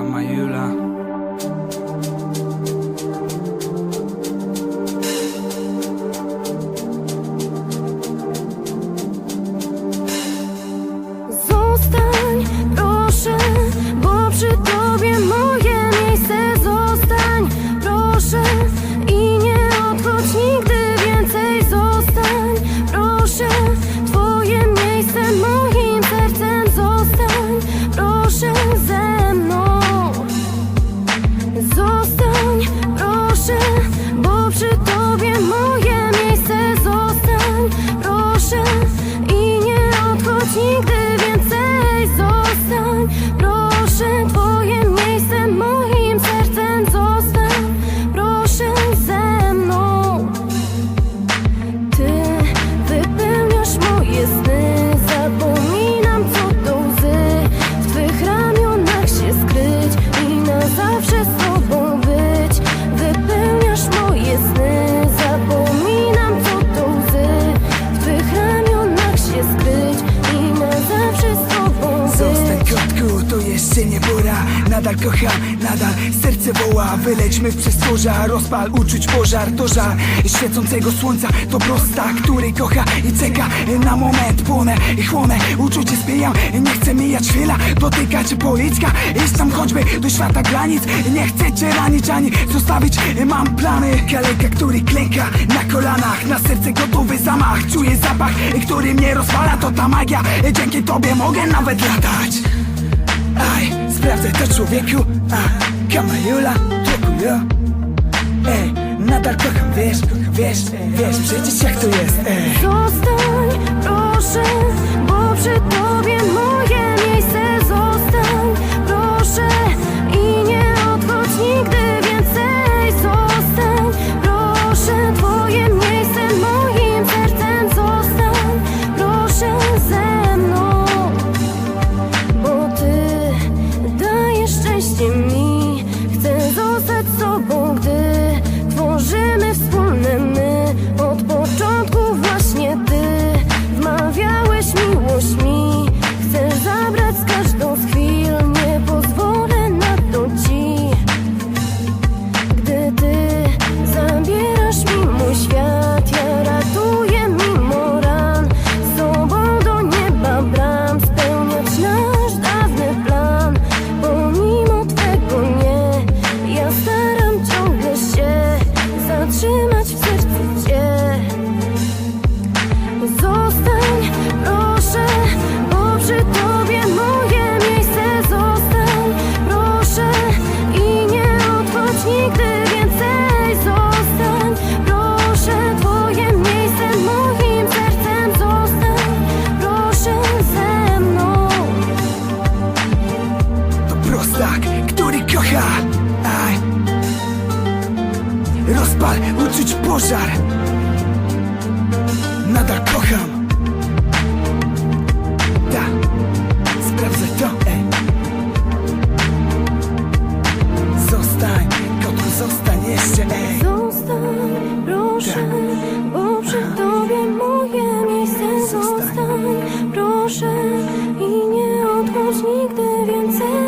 on my Eula. Nadal kocham, nadal serce woła. Wylećmy w przestworza, rozpal uczuć pożar. To żar świecącego słońca To prosta, który kocha i czeka Na moment. Płonę i chłonę Uczucie spijam, nie chcę mijać chwila Dotykać policzka, iść tam choćby do świata granic. Nie chcę cię ranić ani zostawić. Mam plany, kaleka, który klęka Na kolanach, na serce gotowy zamach. Czuję zapach, który mnie rozwala. To ta magia, dzięki tobie mogę nawet latać człowieku A, kamajula, trokujo Ej, nadal kocham, wiesz, wiesz, wiesz Przecież jak to jest, ej. Zostań, czuć pożar. Nadal kocham. Da, sprawdzę to, ej. Zostań, kotku, zostań jeszcze, ej. Zostań, proszę, da. bo przy Aha. tobie moje miejsce. Zostań, zostań proszę I nie odchodź nigdy więcej.